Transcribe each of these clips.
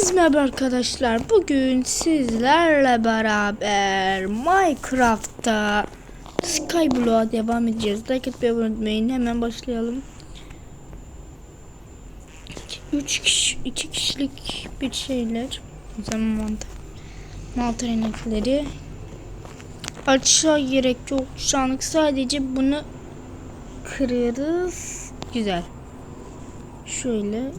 Hepiniz merhaba arkadaşlar. Bugün sizlerle beraber Minecraft'ta Skyblock'a devam edeceğiz. Like etmeyi unutmayın. Hemen başlayalım. 3 kişi, 2 kişilik bir şeyler. O zaman mantı. Malta inekleri. Gerek yok. Şu anlık sadece bunu kırarız. Güzel. Şöyle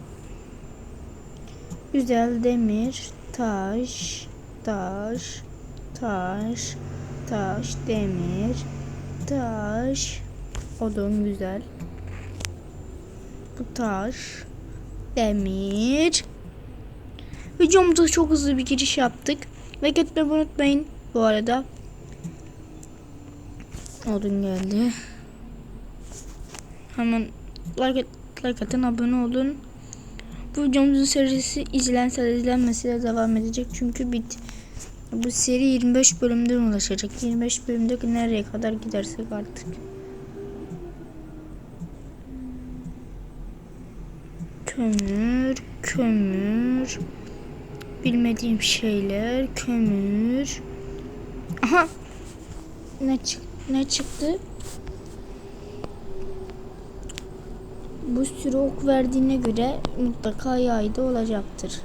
Güzel demir, taş, taş, taş, taş, demir, taş, odun güzel. Bu taş, demir. Videomuza çok hızlı bir giriş yaptık. Ve etmeyi unutmayın bu arada. Odun geldi. Hemen like, like atın, abone olun. Bu videomuzun serisi izlense de izlenmese de devam edecek. Çünkü bit bu seri 25 bölümden ulaşacak. 25 bölümde nereye kadar gidersek artık. Kömür, kömür. Bilmediğim şeyler, kömür. Aha. Ne çık ne çıktı? Bu sürü ok verdiğine göre mutlaka yayda olacaktır.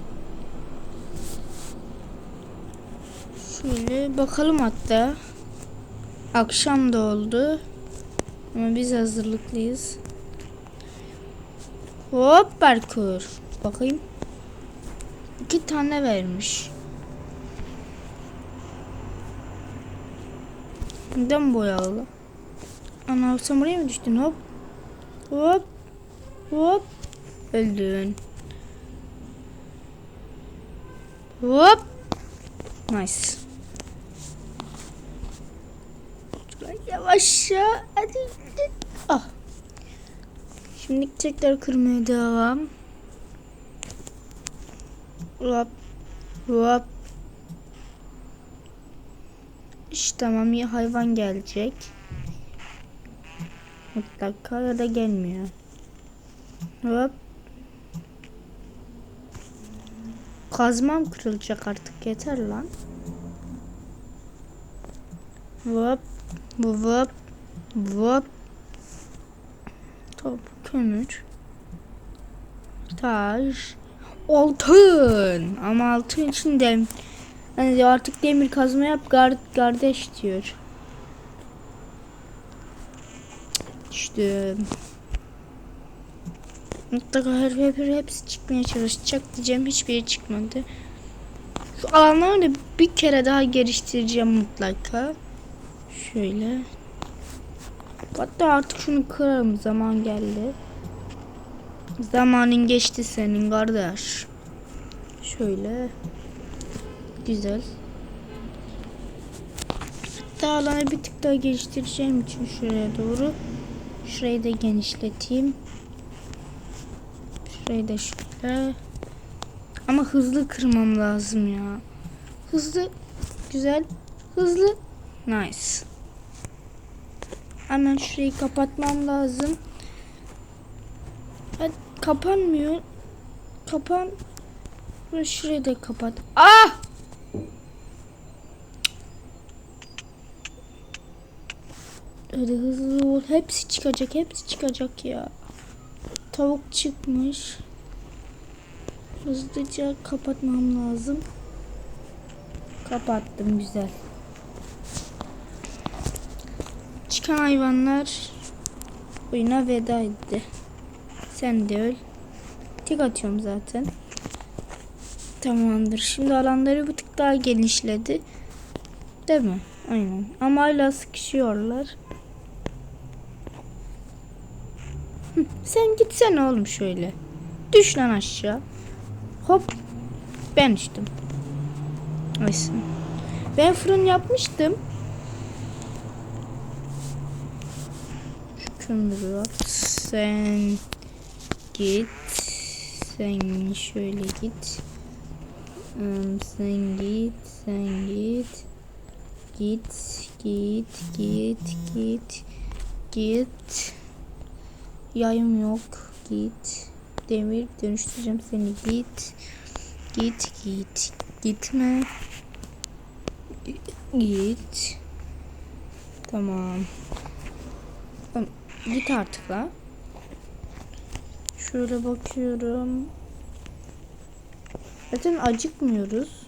Şöyle bakalım hatta. Akşam da oldu. Ama biz hazırlıklıyız. Hop parkur. Bakayım. İki tane vermiş. Neden boyalı? Ana sen buraya mı düştün? Hop. Hop. Hop. Öldün. Hop. Nice. Yavaşça. Hadi. Ah. Şimdi tekrar kırmaya devam. Hop. Hop. İşte tamam ya hayvan gelecek. Mutlaka ya da gelmiyor. Hop. Kazmam kırılacak artık yeter lan. Hop. Hop. Hop. Top kömür. Taş. Altın. Ama altın için de yani artık demir kazma yap kardeş diyor. Düştüm. Mutlaka her, her, hepsi çıkmaya çalışacak diyeceğim. Hiçbiri çıkmadı. Şu alanları da bir kere daha geliştireceğim mutlaka. Şöyle. Hatta artık şunu kırarım. Zaman geldi. Zamanın geçti senin kardeş. Şöyle. Güzel. Hatta alanı bir tık daha geliştireceğim için şuraya doğru. Şurayı da genişleteyim. Şurayı da şöyle. Ama hızlı kırmam lazım ya. Hızlı. Güzel. Hızlı. Nice. Hemen şurayı kapatmam lazım. Hadi, kapanmıyor. Kapan. Şurayı da kapat. Ah! Hadi hızlı ol. Hepsi çıkacak. Hepsi çıkacak ya. Tavuk çıkmış. Hızlıca kapatmam lazım. Kapattım güzel. Çıkan hayvanlar oyuna veda etti. Sen de öl. Tek atıyorum zaten. Tamamdır. Şimdi alanları bir tık daha genişledi. Değil mi? Aynen. Ama hala sıkışıyorlar. Sen gitsene oğlum şöyle. Düş lan aşağı. Hop. Ben düştüm. Neyse. Ben fırın yapmıştım. Şu at. Sen git. Sen şöyle git. Sen git. Sen git. Git. Git. Git. Git. Git. Yayım yok. Git. Demir dönüştüreceğim seni. Git. Git git. Gitme. Git. Tamam. Git artık la. Şöyle bakıyorum. Zaten acıkmıyoruz.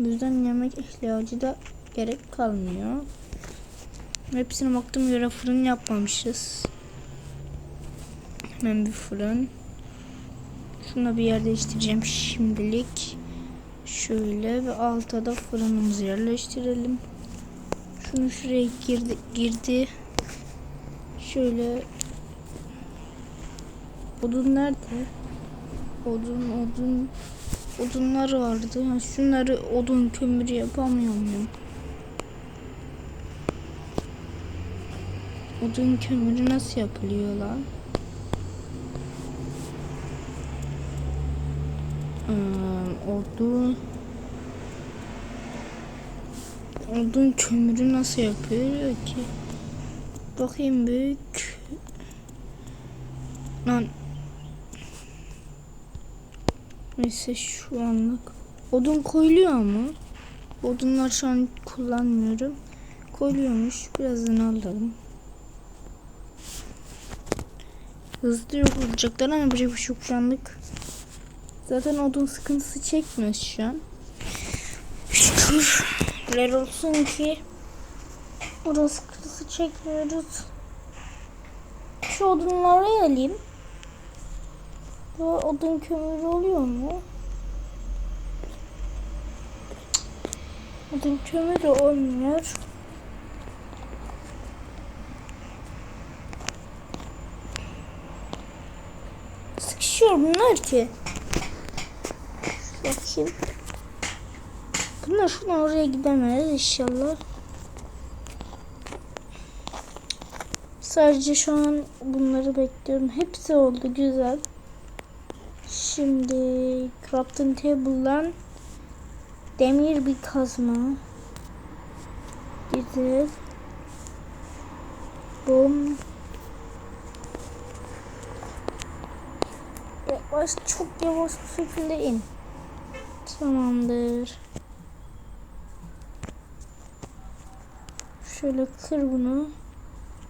O yüzden yemek ihtiyacı da gerek kalmıyor. Hepsine baktım göre fırın yapmamışız. Hemen bir fırın. Şuna bir yer değiştireceğim şimdilik. Şöyle ve alta da fırınımızı yerleştirelim. Şunu şuraya girdi. girdi. Şöyle odun nerede? Odun odun odunlar vardı. Ha, şunları odun kömür yapamıyor muyum? Odun kömürü nasıl yapılıyor lan? Ee, odun odun kömürü nasıl yapıyor ki? Bakayım büyük. Lan Neyse şu anlık. Odun koyuluyor mu? Odunlar şu an kullanmıyorum. Koyuluyormuş. Birazdan alalım. Hızlı yok olacaklar ama yapacak bir şey şu anlık. Zaten odun sıkıntısı çekmiyoruz şu an. Şükürler olsun ki odun sıkıntısı çekmiyoruz. Şu odunları alayım. Bu odun kömürü oluyor mu? Odun kömürü olmuyor. Sıkışıyor bunlar ki. Bakayım. Bunlar şuradan oraya gidemez inşallah. Sadece şu an bunları bekliyorum. Hepsi oldu güzel. Şimdi crafting table'dan demir bir kazma. Güzel. Bom. Yavaş çok yavaş bir şekilde in. Tamamdır. Şöyle kır bunu.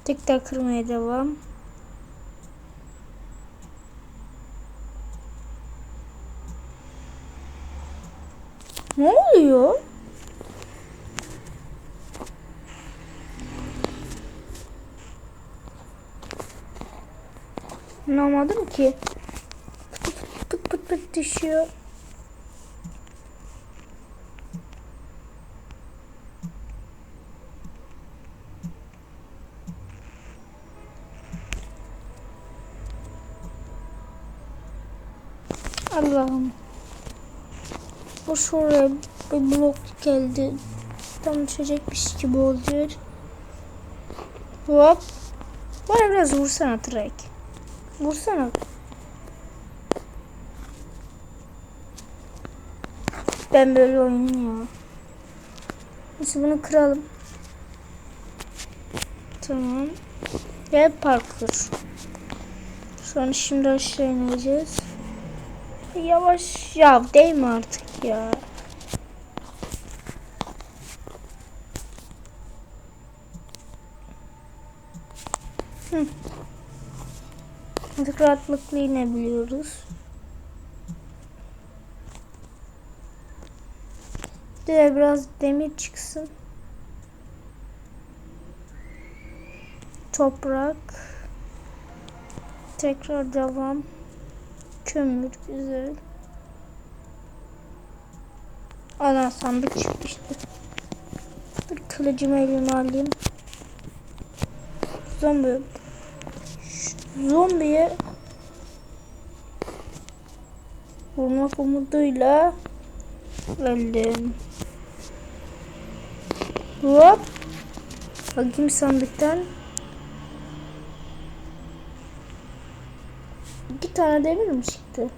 Tekrar kırmaya devam. Ne oluyor? Anlamadım ki. Düşüyor. Allah'ım. Bu şuraya bir blok geldi. Tam düşecekmiş gibi oluyor. Hop. Bana biraz vursana Trek. Vursana. Ben böyle oynuyorum. Neyse bunu kıralım. Tamam. Ve parkur. Sonra şimdi aşağı ineceğiz. Yavaş ya değme artık ya. Hı. Artık rahatlıkla inebiliyoruz. De biraz demir çıksın. Toprak. Tekrar devam. Kömür güzel. Ana sandık çıkmıştı. Dur kılıcımı elime alayım. Zombi. Şu Zombiye vurmak umuduyla öldüm. Hop. Bakayım sandıktan. İki tane demir mi çıktı?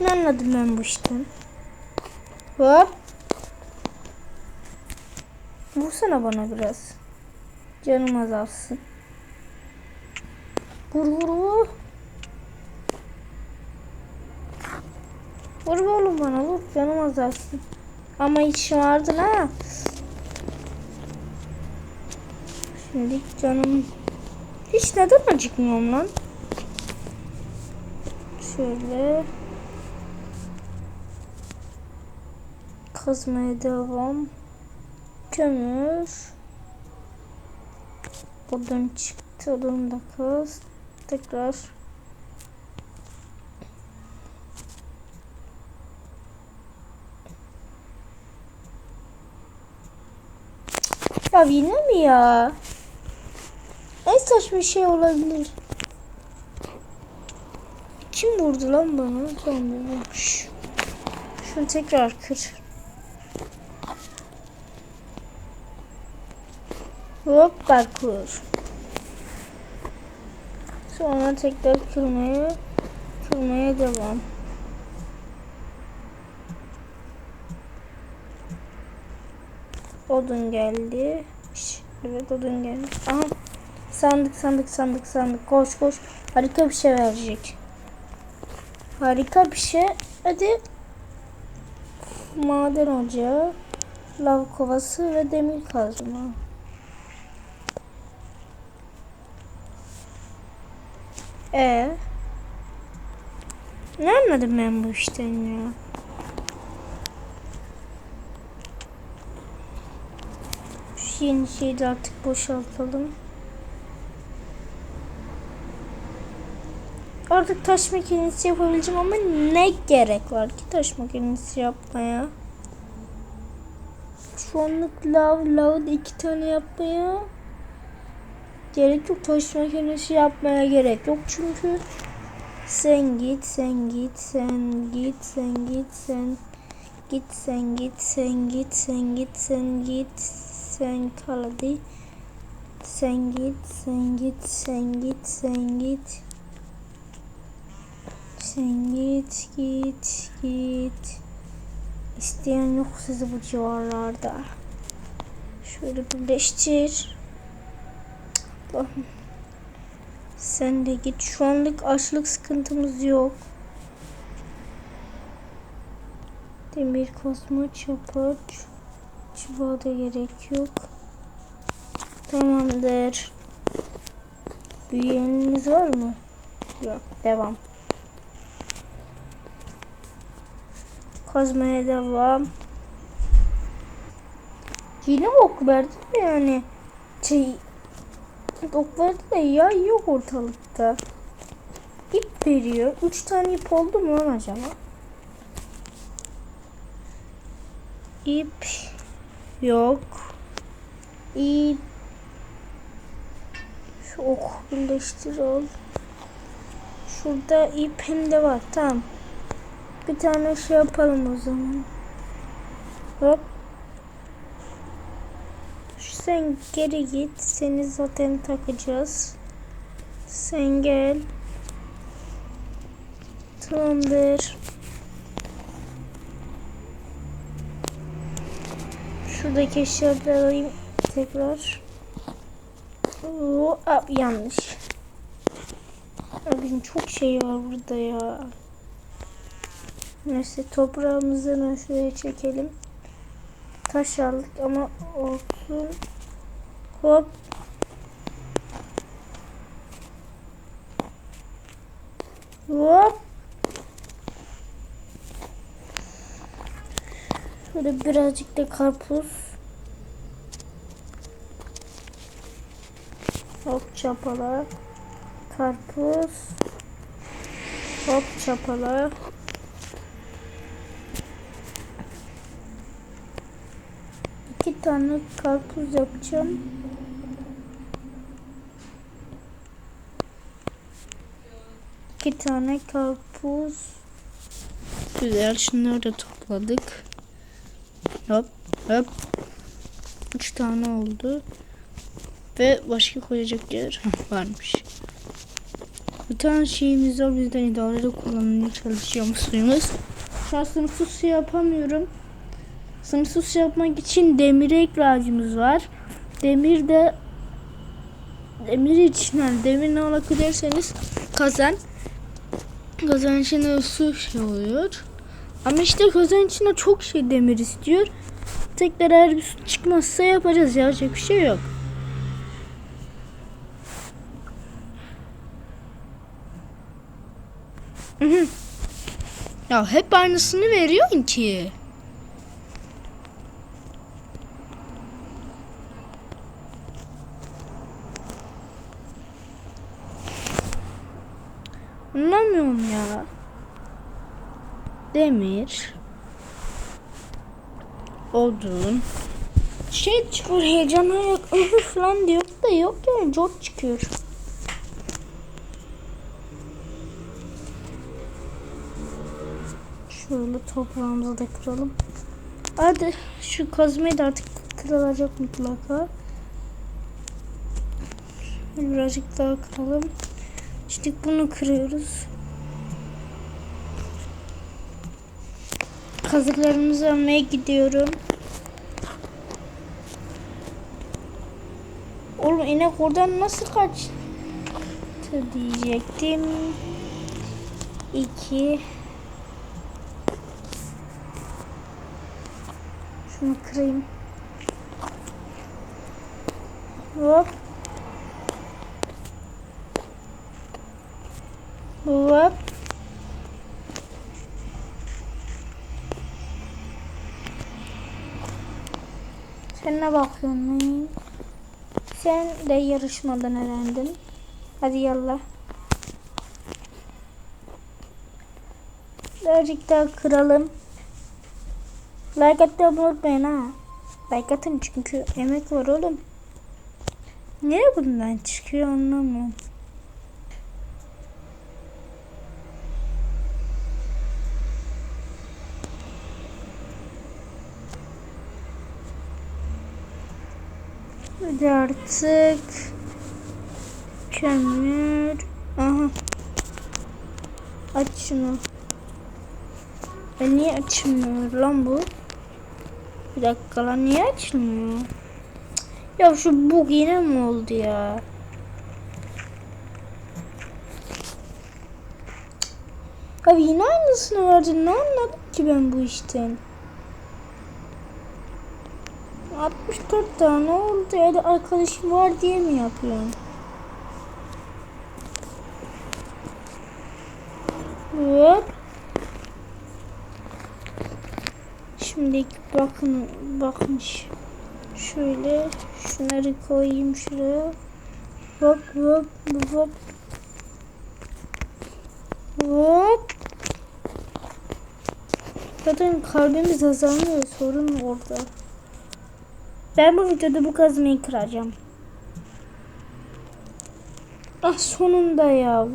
Ne anladım ben bu işten? Hop. Vursana bana biraz. Canım azalsın. Vur vur vur. Vur oğlum bana vur. Canım azalsın. Ama hiç vardın ha. Şimdi canım hiç neden acıkmıyorum lan? Şöyle kazmaya devam. Kömür. Odun çıktı. Odun da kaz. Tekrar. Yine mi ya? En saçma şey olabilir. Kim vurdu lan bana? Zombi vurmuş. Şunu tekrar kır. Hop parkur. Sonra tekrar kırmaya kırmaya devam. Odun geldi. Evet odun geldi. Aha. Sandık sandık sandık sandık. Koş koş. Harika bir şey verecek. Harika bir şey. Hadi. Maden ocağı. Lav kovası ve demir kazma. E Ne anladım ben bu işten ya? Yeni şeyi de artık boşaltalım. Artık taş makinesi yapabileceğim ama ne gerek var ki taş makinesi yapmaya? Şu anlık lav, lav iki tane yapmaya gerek yok. Taş makinesi yapmaya gerek yok çünkü sen git, sen git, sen git, sen git, sen git, sen git, sen git, sen git, sen git, sen kal hadi. Sen git, sen git, sen git, sen git. Sen git, git, git. İsteyen yok sizi bu civarlarda. Şöyle birleştir. Sen de git. Şu anlık açlık sıkıntımız yok. Demir kazma çapa çubuğa da gerek yok. Tamamdır. Büyüyeniniz var mı? Yok. Devam. Kazmaya devam. Yine ok verdi mi yani? Şey, ok verdi de ya yok ortalıkta. İp veriyor. Üç tane ip oldu mu lan acaba? İp yok. İp şu ok birleştir al. Şurada ip hem de var. Tamam. Bir tane şey yapalım o zaman. Hop. Sen geri git. Seni zaten takacağız. Sen gel. Tamamdır. Şuradaki eşyaları alayım tekrar. Oo, aa, yanlış. Abim çok şey var burada ya. Neyse toprağımızı hemen şuraya çekelim. Taş aldık ama olsun. Hop. Hop. Şöyle birazcık da karpuz. Hop çapala. Karpuz. Hop çapala. İki tane karpuz yapacağım. İki tane karpuz. Güzel. Şunları da topladık. Hop hop. Üç tane oldu. Ve başka koyacak yer varmış. Bir tane şeyimiz var. Bizden idareli kullanmaya çalışıyorum suyumuz. Şu an sınıfsız su yapamıyorum. Sınırsız yapmak için demire ihtiyacımız var. Demir de demir için yani demir ne alaka derseniz kazan kazan içinde su şey oluyor. Ama işte kazan içinde çok şey demir istiyor. Tekrar eğer bir su çıkmazsa yapacağız. Yapacak bir şey yok. Ya hep aynısını veriyorsun ki. Anlamıyorum ya. Demir. Odun. Şey çıkıyor heyecana yok. Ihı falan diyor da yok yani çok çıkıyor. Şöyle toprağımızı da kıralım. Hadi şu kazmayı da artık kırılacak mutlaka. Birazcık daha kıralım. İşte bunu kırıyoruz. Kazıklarımızı almaya gidiyorum. Oğlum inek oradan nasıl kaçtı diyecektim. İki. Şunu kırayım. Hop. Ne bakıyorsun? Sen de yarışmadan elendin. Hadi yallah. Birazcık daha kıralım. Like atmayı unutmayın ha. Like atın çünkü emek var oğlum. Niye bundan çıkıyor anlamıyorum. Hadi artık. Kömür. Aha. Aç şunu. E niye açılmıyor lan bu? Bir dakika lan niye açılmıyor? Ya şu bug yine mi oldu ya? Abi yine aynısını verdin. Ne anladım ki ben bu işten? 64 tane oldu ya da arkadaşım var diye mi yapıyorsun? Hop. Şimdi bakın bakın ş- şöyle şunları koyayım şuraya. Hop hop hop. Hop. Zaten kalbimiz azalmıyor sorun orada. Ben bu videoda bu kazmayı kıracağım. Ah sonunda ya.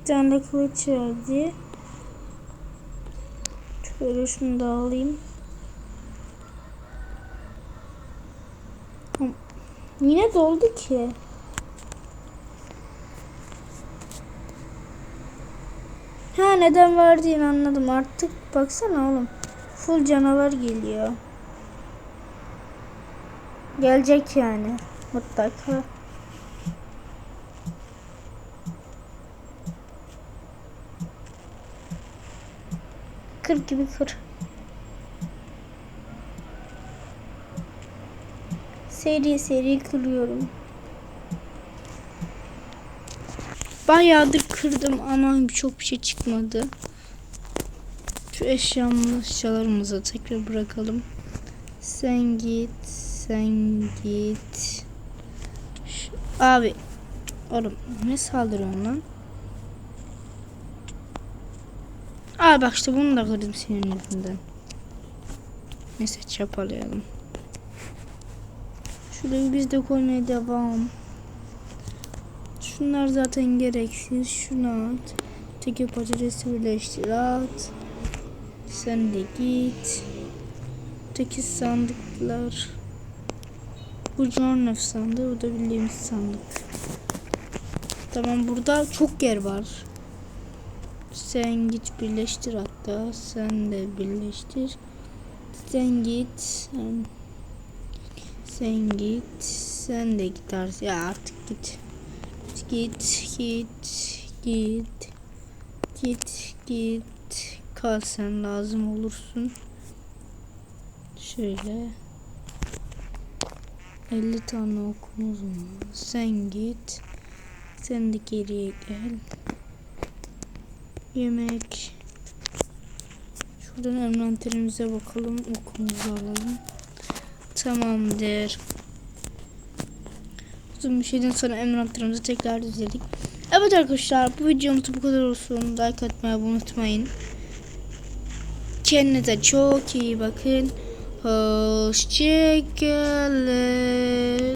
Bir tane kılıç verdi. Şöyle şunu da alayım. Yine doldu ki. Neden verdiğini anladım artık. Baksana oğlum. Full canavar geliyor. Gelecek yani. Mutlaka. Kır gibi kır. Seri seri kırıyorum. Bayağıdır kırdım ama çok bir şey çıkmadı. Şu eşyamı, eşyalarımızı tekrar bırakalım. Sen git, sen git. Şu- abi, oğlum ne saldırıyorsun lan? Aa bak işte bunu da kırdım senin yüzünden. Neyse çapalayalım. Şurayı biz de koymaya devam. Şunlar zaten gereksiz. Şunu at. Teki patatesi birleştir at. Sen de git. Teki sandıklar. Bu Jornef sandığı. Bu da bildiğimiz sandık. Tamam burada çok yer var. Sen git birleştir hatta. Sen de birleştir. Sen git. Sen, git. Sen de git. Ya artık git. Git, git, git. Git, git. Kal sen lazım olursun. Şöyle. 50 tane okumuz var. Sen git. Sen de geriye gel. Yemek. Şuradan envanterimize bakalım. Okumuzu alalım. Tamamdır. Uzun bir şeyden sonra envanterimizi tekrar düzeldik. Evet arkadaşlar bu videomuz bu kadar olsun. Like atmayı unutmayın. Kendinize çok iyi bakın. Hoşçakalın.